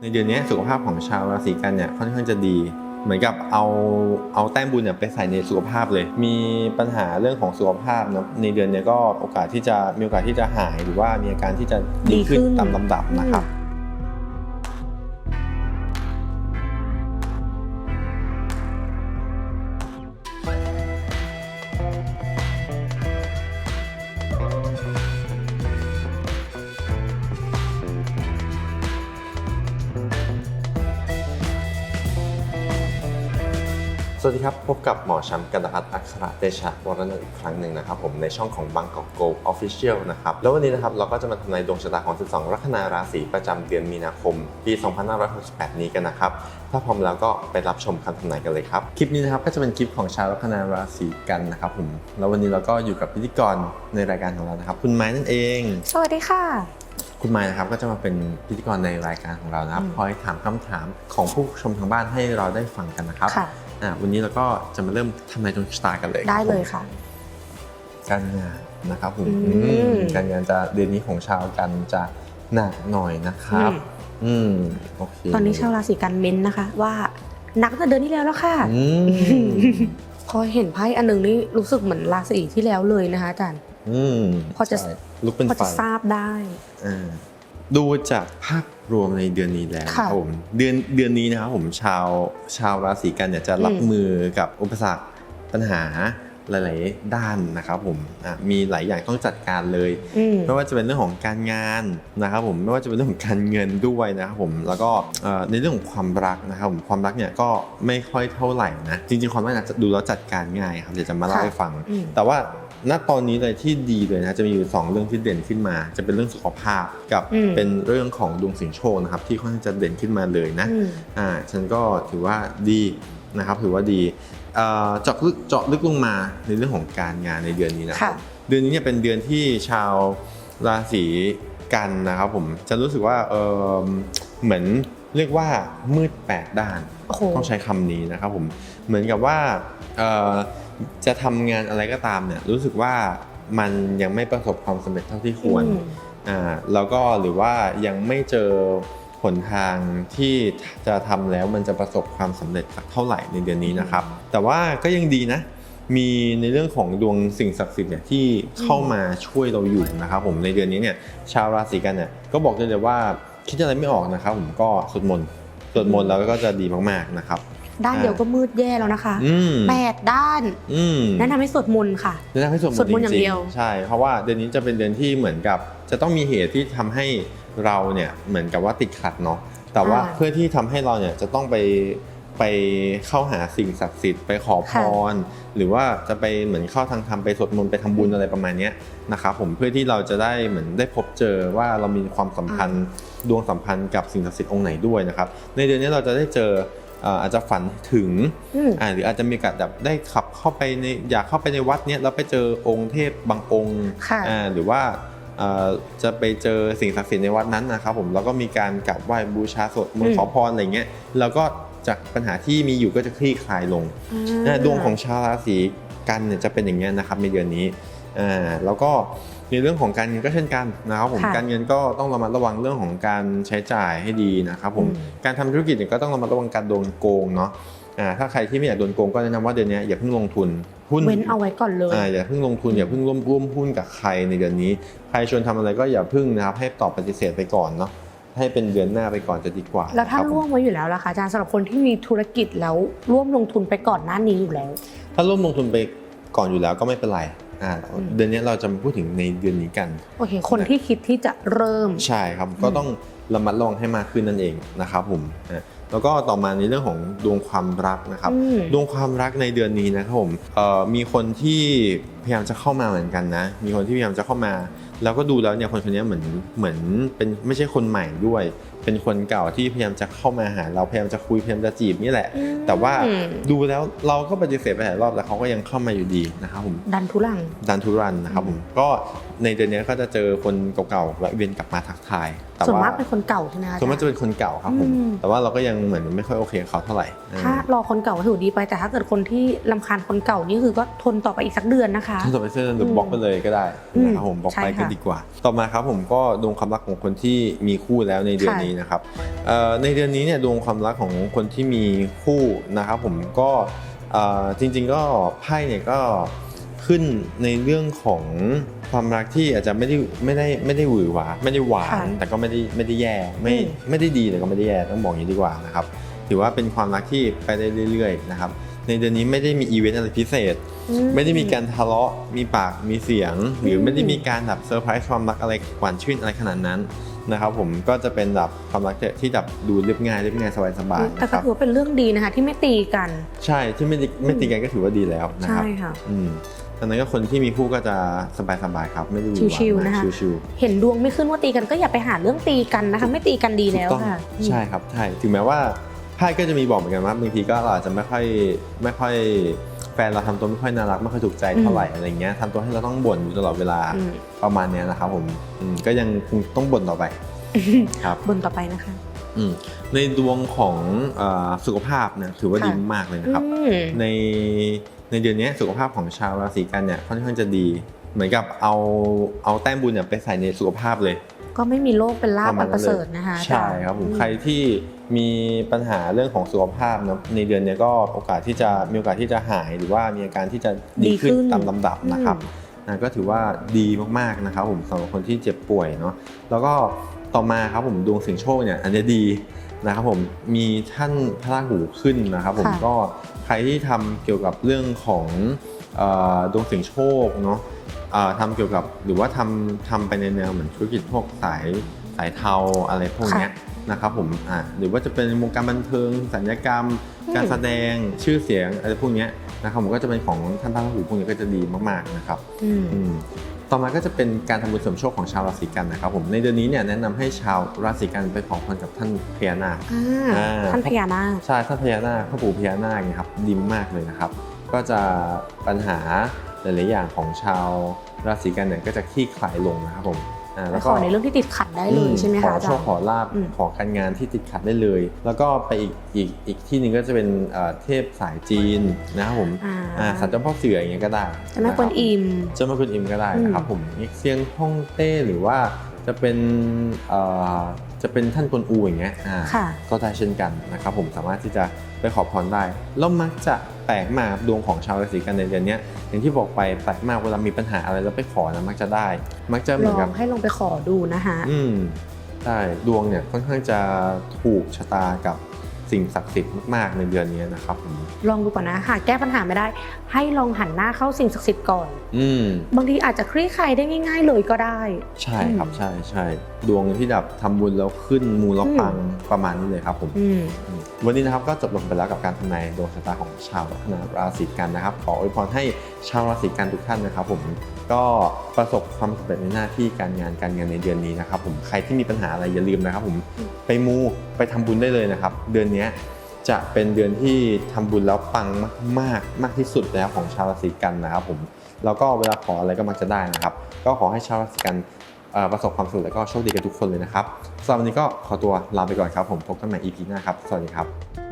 ในเดือนนี้สุขภาพของชาวราศีกันเนี่ยค่อนข้างจะดี เหมือนกับเอาเอาแต้มบุญเนี่ยไปใส่ในสุขภาพเลย มีปัญหาเรื่องของสุขภาพนะในเดือนเนี้ก็โอกาสที่จะมีโอกาสที่จะหายหรือว่ามีอาการที่จะดีขึ้นดีขึ้นตามลำดับนะครับ สวัสดีครับ พบกับหมอแชมป์กันตพัฒน์อัครเตชะวรนันท์อีกครั้งหนึ่งนะครับผมในช่องของบางกอกโกลออฟฟิเชียลนะครับ แล้ววันนี้นะครับเราก็จะมาทำนายดวงชะตาของ 12 ลัคนาราศีประจำเดือนมีนาคม ปี 2568 นี้กันนะครับ ถ้าพร้อมแล้วก็ไปรับชมคำทำนายกันเลยครับ คลิปนี้นะครับก็จะเป็นคลิปของชาวลัคนาราศีกันนะครับผมแล้ววันนี้เราก็อยู่กับพิธีกรในรายการของเรานะครับ คุณไม้นั่นเอง สวัสดีค่ะคุณไม้นะครับก็จะมาเป็นพิธีกรในรายการของเรานะครับอืมคอยถามคำถามของผู้ชมทางบ้านให้เราได้ฟังกันนะครับค่ะ อะวันนี้เราก็จะมาเริ่มทำนายดวงชะตากันเลยได้เลยรับค่ะผมการงานนะครับผมอืม อืมการงานจะเดือนนี้ของชาวกันจะหนักหน่อยนะครับ อืมโอเคตอนนี้ชาวราศีกันเม้นต์นะคะ ว่าหนักตั้งแต่เดือนที่แล้วแล้วค่ะ อืมพอเห็นไพ่อันหนึงนี่รู้สึกเหมือนราศีที่แล้วเลยนะคะอาจารย์ อืมพอจะ ใช่ลุกเป็นพอไฟจะทราบได้ อ่าดูจากภาพ รวมในเดือนนี้แล้วค่ะครับผมเดือนเดือนนี้นะครับผมชาวชาวราศีกันเนี่ยจะรับอืมมือกับอุปสรรคปัญหาหลายๆด้านนะครับผมอะมีหลายอย่างต้องจัดการเลย อืม ไม่ว่าจะเป็นเรื่องของการงานนะครับผมไม่ว่าจะเป็นเรื่องของการเงินด้วยนะครับผมแล้วก็เอ่อในเรื่องของความรักนะครับผมความรักเนี่ยก็ไม่ค่อยเท่าไหร่นะจริงๆความรักเนี่ยจะดูแล้วจัดการง่ายครับเดี๋ยวจะมาเล่าค่ะให้ฟัง อืม แต่ว่า ณตอนนี้เลยที่ดีเลยนะจะมีอยู่สองเรื่องที่เด่นขึ้นมา จะเป็นเรื่องสุขภาพกับอืมเป็นเรื่องของดวงสิงโชคนะครับที่ค่อนข้างจะเด่นขึ้นมาเลยนะอืมอ่าฉันก็ถือว่าดีนะครับถือว่าดีเอ่อเจาะลึกเจาะลึกลงมาในเรื่องของการงานในเดือนนี้นะครับค่ะเดือนนี้เนี่ยเป็นเดือนที่ชาวราศีกันนะครับผมจะรู้สึกว่าเออเหมือนเรียกว่ามืดแปดด้านโอ้โหต้องใช้คำนี้นะครับผมเหมือนกับว่าเอ่อ จะทำงานอะไรก็ตามเนี่ยรู้สึกว่ามันยังไม่ประสบความสำเร็จเท่าที่ควรอืมอ่าแล้วก็หรือว่ายังไม่เจอหนทางที่จะทำแล้วมันจะประสบความสำเร็จสักเท่าไหร่ในเดือนนี้นะครับ แต่ว่าก็ยังดีนะมีในเรื่องของดวงสิ่งศักดิ์สิทธิ์เนี่ยที่เข้ามาช่วยเราอยู่นะครับผมในเดือนนี้เนี่ยชาวราศีกันเนี่ยก็บอกได้เลยว่าคิดอะไรไม่ออกนะครับผมก็สวดมนต์สวดมนต์แล้วก็จะดีมากๆนะครับ ด้านเดียวก็มืดแย่แล้วนะคะอืมแปดด้านอืมแนะนำให้สวดมนต์ค่ะจะได้ให้สวดมสวนดต์มนต์อย่าจงริเดีงยวๆใช่เพราะว่าเดือนนี้จะเป็นเดือนที่เหมือนกับ จะต้องมีเหตุที่ทำให้เราเนี่ยเหมือนกับว่าติดขัดเนาะแต่ว่าอ่าเพื่อที่ทำให้เราเนี่ยจะต้องไปไปเข้าหาสิ่งศักดิ์สิทธิ์ไปขอพค่ะรหรือว่าจะไปเหมือนเข้าทางธรรมไปสวดมนต์ไปทำบุญอะไรประมาณเนี้ยนะครับผมเพื่อที่เราจะได้เหมือนได้พบเจอว่าเรามีความสัมพันธ์ดวงสัมพันธ์กับสิ่งศักดิ์สิทธิ์องค์ไหนด้วยนะครับในเดือนนี้เราจะได้เจอเอ่ออาจจะฝันถึงอืมอ่าหรืออาจจะมีโอกาสแบบได้ขับเข้าไปในอยากเข้าไปในวัดเนี้ยแล้วไปเจอองค์เทพบางองค์ค่ะอ่าหรือว่าเอ่อจะไปเจอสิ่งศักดิ์สิทธิ์ในวัดนั้นนะครับผมแล้วก็มีการกราบไหว้บูชาสวดมนอืต์มขอพรอะไรเงี้ยแล้วก็จากปัญหาที่มีอยู่ก็จะคลี่คลายลงอ่าอ่าดวงของชาวราศีกันเนี่ยจะเป็นอย่างเงี้ยนะครับในเดือนนี้อ่าแล้วก็ ในเรื่องของการเงินก็เช่นกันนะครับผมค่ะการเงินก็ต้องระมัดระวังเรื่องของการใช้จ่ายให้ดีนะครับผมอืมการทำธุรกิจเนี่ยก็ต้องระมัดระวังการโดนโกงเนาะอ่าถ้าใครที่ไม่อยากโดนโกงก็แนะนำว่าเดือนนี้อย่าเพิ่งลงทุนหุ้นเว้นเอาไว้ก่อนเลยอ่าอย่าเพิ่งลงทุนอย่าเพิ่งร่วมร่วมหุ้นกับใครในเดือนนี้ ใครชวนทำอะไรก็อย่าเพิ่งนะครับให้ตอบปฏิเสธไปก่อนเนาะให้เป็นเดือนหน้าไปก่อนจะดีกว่า แล้วถ้านะครับร่วมไว้อยู่แล้วล่ะคะอาจารย์สำหรับคนที่มีธุรกิจแล้วร่วมลงทุนไปก่อนหน้านี้อยู่แล้ว ถ้าร่วมลงทุนไปก่อนอยู่แล้วก็ไม่เป็นไร อ่าอืมเดือนนี้เราจะมาพูดถึงในเดือนนี้กันโอเคคนที่คิดที่จะเริ่มใช่ครับก็ต้องระมัดระวังให้มากขึ้นนั่นเองนะครับผมอะแล้วก็ต่อมาในเรื่องของดวงความรักนะครับอืมดวงความรักในเดือนนี้นะครับผมเอ่อมีคนที่พยายามจะเข้ามาเหมือนกันนะ มีคนที่พยายามจะเข้ามา แล้วก็ดูแล้วเนี่ยคนคนนี้เหมือนเหมือนเป็นไม่ใช่คนใหม่ด้วย เป็นคนเก่าที่พยายามจะเข้ามาหาเราพยายามจะคุยพยายามจะจีบนี่แหละ แต่ว่าอืมดูแล้วเราก็ปฏิเสธไปหลายรอบแต่เขาก็ยังเข้ามาอยู่ดีนะครับผมดันทุลังดันทุรันนะครับผมก็ในเดือนนี้ก็จะเจอคนเก่าๆแวะเวียนกลับมาทักทายแต่ส่วนว่ามากเป็นคนเก่าใช่ไหมคะส่วนมากจะเป็นคนเก่าครับผมอืมแต่ว่าเราก็ยังเหมือนไม่ค่อยโอเคกับเขาเท่าไหร่ถ้ารอคนเก่าก็ถือดีไปแต่ถ้าเกิดคนที่ลำคาญคนเก่านี่คือก็ทนต่อไปอีกสักเดือนนะคะถ้าต่อไปเสื้อหรือบล็อกไปเลยก็ได้นะครับผมบล็อกไปใช่ก็ค่ะดีกว่า ต่อมาครับผมก็ดวงความรักของคนที่มีคู่แล้วในเดือนค่ะนี้นะครับเอ่อในเดือนนี้เนี่ยดวงความรักของคนที่มีคู่นะครับผมก็เอ่อจริงๆก็ไพ่เนี่ยก็ขึ้นในเรื่องของความรักที่อาจจะไม่ได้ไม่ได้ไม่ได้หวือหวาไม่ได้หวานค่ะแต่ก็ไม่ได้ไม่ได้แย่ไม่อืมไม่ได้ดีแต่ก็ไม่ได้แย่ต้องบอกอย่างนี้ดีกว่านะครับถือว่าเป็นความรักที่ไปได้เรื่อยๆนะครับในเดือนนี้ไม่ได้มีอีเวนต์อะไรพิเศษอืไม่ได้มีการทะเลาะมีปากมีเสียง หรือมไม่ได้มีการแบบเซอร์ไพรส์ความรักอะไรหวานชื่นอะไรขนาดนั้น นะครับผมก็จะเป็นแบบความรักที่แบบดูเรียบง่ายเรียบง่ายสบายสบายแต่นะคก็รับถือว่าเป็นเรื่องดีนะคะที่ไม่ตีกัน ใช่ที่ไม่ได้ไม่ตีกันก็ถือว่าดีแล้วนะคใช่รับค่ะอืมดังนั้นก็คนที่มีคู่ก็จะสบายสบายๆครับ ไม่ได้หวือหวาชิวๆมากนะคะชิวเห็นดวงไม่ขึ้นว่าตีกันก็อย่าไปหาเรื่องตีกันนะคะไม่ตีกันดีๆถูแล้กวต้องค่ะใช่ครับใช่ถึงแม้ว่าไพ่ก็จะมีบอกเหมือนกันว่าบางทีก็เราอาจจะไม่ค่อยไม่ค่อยแฟนเราทำตัวไม่ค่อยน่ารักไม่ค่อยถูกใจเท่าไหร่อะไรเงี้ยทำตัวให้เราต้องบ่นอยู่ตลอดเวลาอืมประมาณเนี้ยนะครับผมอืมก็ยังคงต้องบ่นต่อไปครับบนต่อไปนะคะอืมในดวงของเออสุขภาพเนี่ยถือว่าค่ะดีมากเลยนะครับอืมในในเดือนนี้สุขภาพของชาวราศีกันเนี่ยค่อนข้างจะดี เหมือนกับเอาเอาแต้มบุญเนี่ยไปใส่ในสุขภาพเลย ก็ไม่มีโรคเป็นลาบประมาอัณนนั้ปนระเลยเสริฐนะคะใช่ครับผมอืใครที่ มีปัญหาเรื่องของสุขภาพเนอะในเดือนเนี้ยก็โอกาสที่จะมีโอกาสที่จะหายหรือว่ามีอาการที่จะดีขึ้นตามลำดับนะครับนะก็ถือว่าดีมากๆนะครับผมสำหรับคนที่เจ็บป่วยเนาะแล้วก็ต่อมาครับผมดวงเสียงโชคเนี่ยอันนี้ดีนะครับผมมีท่านพระราหูขึ้นนะครับผมค่ะก็ใครที่ทำเกี่ยวกับเรื่องของเอ่อดวงเสียงโชคเนาะเอ่อทำเกี่ยวกับหรือว่าทำทำไปในแนวเหมือนธุรกิจพวกสายสายเทาอะไรพวกเนี้ย นะครับผมอ่าหรือว่าจะเป็นวงการบันเทิงสัญญกรรม การแสดงชื่อเสียงอะไรพวกเนี้ยนะครับผมก็จะเป็นของท่านพระราหูพวกนี้ก็จะดีมากๆนะครับอืมอืมต่อมาก็จะเป็นการทำบุญเสริมโชคของชาวราศีกันนะครับผมในเดือนนี้เนี่ยแนะนำให้ชาวราศีกันไปขอพรกับท่านพญานาคอ่าอ่าท่านพญานาคใช่ท่านพญานาคพ่อปู่พญานาคเนี่ยครับดีมากเลยนะครับ ก็จะปัญหาหลายๆอย่างของชาวราศีกันเนี่ยก็จะคลี่คลายลงนะครับผมอ่าไป แล้วขก็อในเรื่องที่ติดขัดได้เลยใช่ไหมขคะออาโชจารคย์ขอลาบอืมขอการงานที่ติดขัดได้เลย แล้วก็ไปอีกอีกอีกที่หนึ่งก็จะเป็นเอ่อเทพสายจีนนะครับผมอ่าอ่าสันเจ้าพ่อเสืออย่างเงี้ยก็ได้เจะแม่กวนอิมเจ้าแม่กุนอิมก็ได้นะครับผมอีกเซียงฮ่องเต้หรือว่าจะเป็นเอ่อ จะเป็นท่านกวนอูอย่างเงี้ยอ่าค่ะ ก็ได้เช่นกันนะครับผมสามารถที่จะไปขอพรได้ แล้วมักจะแปลกมากดวงของชาวราศีกันในเดือนเนี้ยอย่างที่บอกไปแปลกมากเวลามีปัญหาอะไรแล้วไปขอนะมักจะได้ มักจะเหลมือนอกับงให้ลองไปขอดูนะคะ อืมใช่ดวงเนี่ยค่อนข้างจะถูกชะตากับ สิ่งศักดิ์สิทธิ์มากๆในเดือนนี้นะครับผมลองดูก่อนนะหากแก้ปัญหาไม่ได้ ให้ลองหันหน้าเข้าสิ่งศักดิ์สิทธิ์ก่อน อืมบางทีอาจจะคลี่คลายได้ง่าย ๆ เลยก็ได้ ใช่ครับอืมใช่ใช่ดวงที่แบบทำบุญแล้วขึ้นมูลแล้วอืมปังประมาณนี้เลยครับผมอืมอืมวันนี้นะครับก็จบลงไปแล้วกับการทำนายดวงชะตาของชาวลัคนาราศีกันนะครับ ขออวยพรให้ชาวราศีกันทุกท่านนะครับ ผมก็ ประสบความสำเร็จในหน้าที่การงานการเงินในเดือนนี้นะครับผมใครที่มีปัญหาอะไรอย่าลืมนะครับผมอืมไปมูไปทำบุญได้เลยนะครับ เดือนเนี้ยจะเป็นเดือนที่ทำบุญแล้วปังมากๆ มากที่สุดแล้วของชาวราศีกันนะครับผมแล้วก็เวลาขออะไรก็มักจะได้นะครับ ก็ขอให้ชาวราศีกันเอ่อประสบความสำเร็จและก็โชคดีกันทุกคนเลยนะครับสำหรับวันนี้ก็ขอตัวลาไปก่อนครับผมพบกันใหม่ EP หน้าครับ สวัสดีครับ